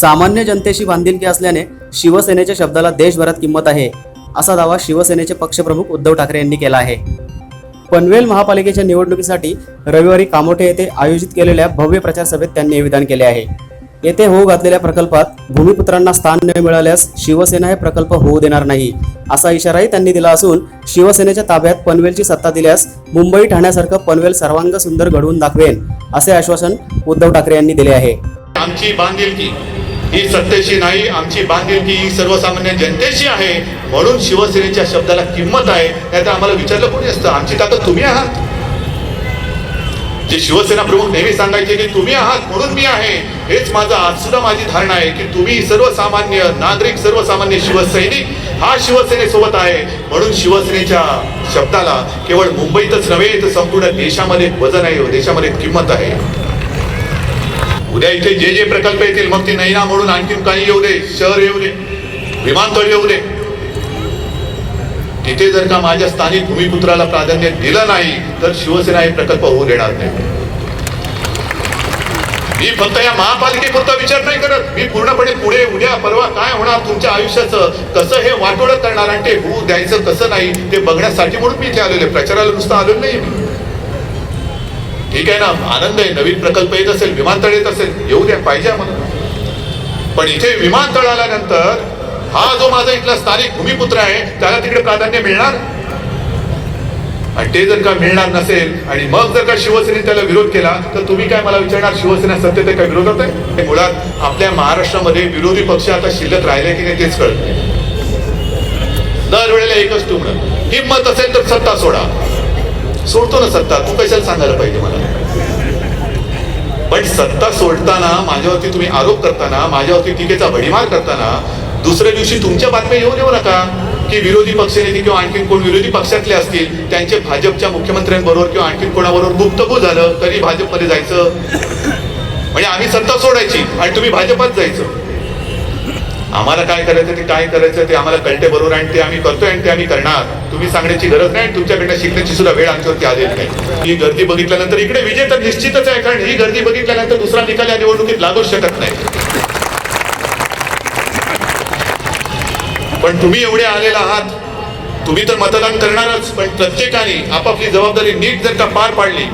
सामान्य जनतेशी बांधिलकी असल्याने शिवसेनेच्या शब्दाला देशभरात किंमत आहे असा दावा शिवसेनेचे पक्षप्रमुख उद्धव ठाकरे यांनी केला आहे. पनवेल महापालिकेच्या निवडणुकीसाठी रविवारी कामोठे येथे आयोजित केलेल्या भव्य प्रचार सभेत त्यांनी हे विधान केले आहे. येथे होऊ घातलेल्या प्रकल्पात भूमिपुत्रांना स्थान न मिळाल्यास शिवसेना हे प्रकल्प होऊ देणार नाही असा इशाराही त्यांनी दिला असून शिवसेनेच्या ताब्यात पनवेलची सत्ता दिल्यास मुंबई ठाण्यासारखं पनवेल सर्वांग सुंदर घडवून दाखवेन असे आश्वासन उद्धव ठाकरे यांनी दिले आहे. आमची बांधिलकी ही सत्तेशी नाही आमची बांधिलकी ही सर्वसामान्य जनतेशी आहे. म्हणून शिवसेनेच्या शब्दाला किंमत आहे नाही तर आम्हाला विचारलं कोणी असतं? आमची ताकद तुम्ही आहात. जे शिवसेना प्रमुख नेहमी सांगायचे की तुम्ही आहात म्हणून मी आहे. हेच माझं आज सुद्धा माझी धारणा आहे की तुम्ही सर्वसामान्य नागरिक सर्वसामान्य शिवसैनिक हा शिवसेनेसोबत आहे. म्हणून शिवसेनेच्या शब्दाला केवळ मुंबईतच नव्हे तर संपूर्ण देशामध्ये वजन आहे देशामध्ये किंमत आहे. उद्या इथे जे जे प्रकल्प येतील मग ती नैना म्हणून आणखीन काही येऊ दे शहर येऊ दे विमानतळ येऊ दे. तिथे जर का माझ्या स्थानिक भूमिपुत्राला प्राधान्य दिलं नाही तर शिवसेना हे प्रकल्प होऊ देणार नाही. मी फक्त या महापालिकेपुरता विचार नाही करत. मी पूर्णपणे पुढे उद्या परवा काय होणार तुमच्या आयुष्याचं कसं हे वाटोळं करणार आणि ते होऊ द्यायचं कसं नाही ते बघण्यासाठी म्हणून मी इथे आलेलो आहे. प्रचाराला नुसतं आलेलो नाही मी. ठीक आहे ना? आनंद आहे नवीन प्रकल्प येत असेल विमानतळ येत असेल येऊ द्या पाहिजे म्हणून पण इथे विमानतळ आल्यानंतर हा जो माझा इथला स्थानिक भूमिपुत्र आहे त्याला तिकडे प्राधान्य मिळणार? आणि ते जर का मिळणार नसेल आणि मग जर का शिवसेनेने त्याला विरोध केला तर तुम्ही काय मला विचारणार शिवसेना सत्तेत ते काय विरोधात आहे? मुळात आपल्या महाराष्ट्रामध्ये विरोधी पक्ष आता शिल्लक राहिले की नाही तेच कळत. दरवेळेला एकच टुमणं. हिंमत असेल तर सत्ता सोडा. सोडतो ना सत्ता? तू कशाला सांगायला पाहिजे मला? पण सत्ता सोडताना माझ्यावरती तुम्ही आरोप करताना माझ्यावरती टीकेचा भडीमार करताना दुसऱ्या दिवशी तुमच्या बातम्या येऊन येऊ नका. की विरोधी पक्षनेते किंवा आणखीन कोण विरोधी पक्षातले असतील त्यांचे भाजपच्या मुख्यमंत्र्यांबरोबर किंवा आणखीन कोणाबरोबर गुप्तगू झालं तरी भाजपमध्ये जायचं. म्हणजे आम्ही सत्ता सोडायची आणि तुम्ही भाजपात जायचं. आम्हाला काय करायचं ते काय करायचं ते आम्हाला कळते बरोबर आणि ते आम्ही करतोय आणि ते आम्ही करणार. तुम्ही सांगण्याची गरज नाही आणि तुमच्याकडनं शिकण्याची सुद्धा वेळ आमच्यावरती आलेली नाही. ही गर्दी बघितल्यानंतर इकडे विजय तर निश्चितच आहे कारण ही गर्दी बघितल्यानंतर दुसरा निकाल या निवडणुकीत लागूच शकत नाही. पण तुम्ही एवढे आलेला आहात तुम्ही तर मतदान करणारच पण प्रत्येकाने आपापली जबाबदारी नीट जर का पार पाडली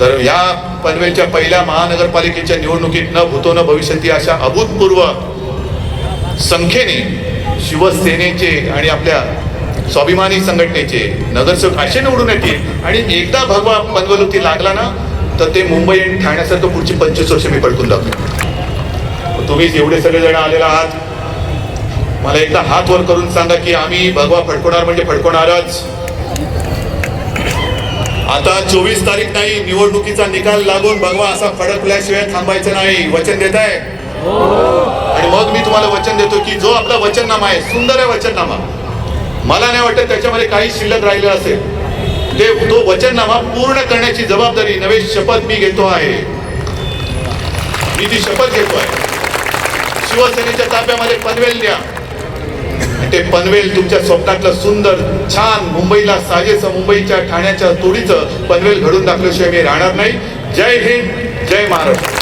तर या पनवेलच्या पहिल्या महानगरपालिकेच्या निवडणुकीत न भूतो न भविष्यती अशा अभूतपूर्व संख्येने शिवसेनेचे आणि आपल्या स्वाभिमानी संघटनेचे नगरसेवक असे निवडून येतील. आणि एकदा भगवा पनवेलवरती लागला ना तर ते मुंबई आणि ठाण्यासारखं पुढची पंचवीस वर्ष मी पडकून दाखवेन तुम्ही एवढे सगळे जण आलेला आहात मला एकदा हात वर करून सांगा की आम्ही भगवा फडकवणार म्हणजे फडकवणारच. आता चोवीस तारीख नाही निवडणुकीचा निकाल लागून भगवा असा फडकल्याशिवाय थांबायचं नाही. वचन देत आहे आणि मग मी तुम्हाला वचन देतो की जो आपला वचननामा आहे सुंदर आहे वचननामा मला नाही वाटत त्याच्यामध्ये काही शिल्लक राहिलं असेल. ते तो वचननामा पूर्ण करण्याची जबाबदारी नवे शपथ मी घेतो आहे. मी ती शपथ घेतो आहे. शिवसेनेच्या ताब्यामध्ये पनवेल द्या. ते पनवेल तुमच्या स्वप्नातलं सुंदर छान मुंबईला साजेचं मुंबईच्या ठाण्याच्या तोडीचं पनवेल घडून दाखल्याशिवाय मी राहणार नाही. जय हिंद जय महाराष्ट्र.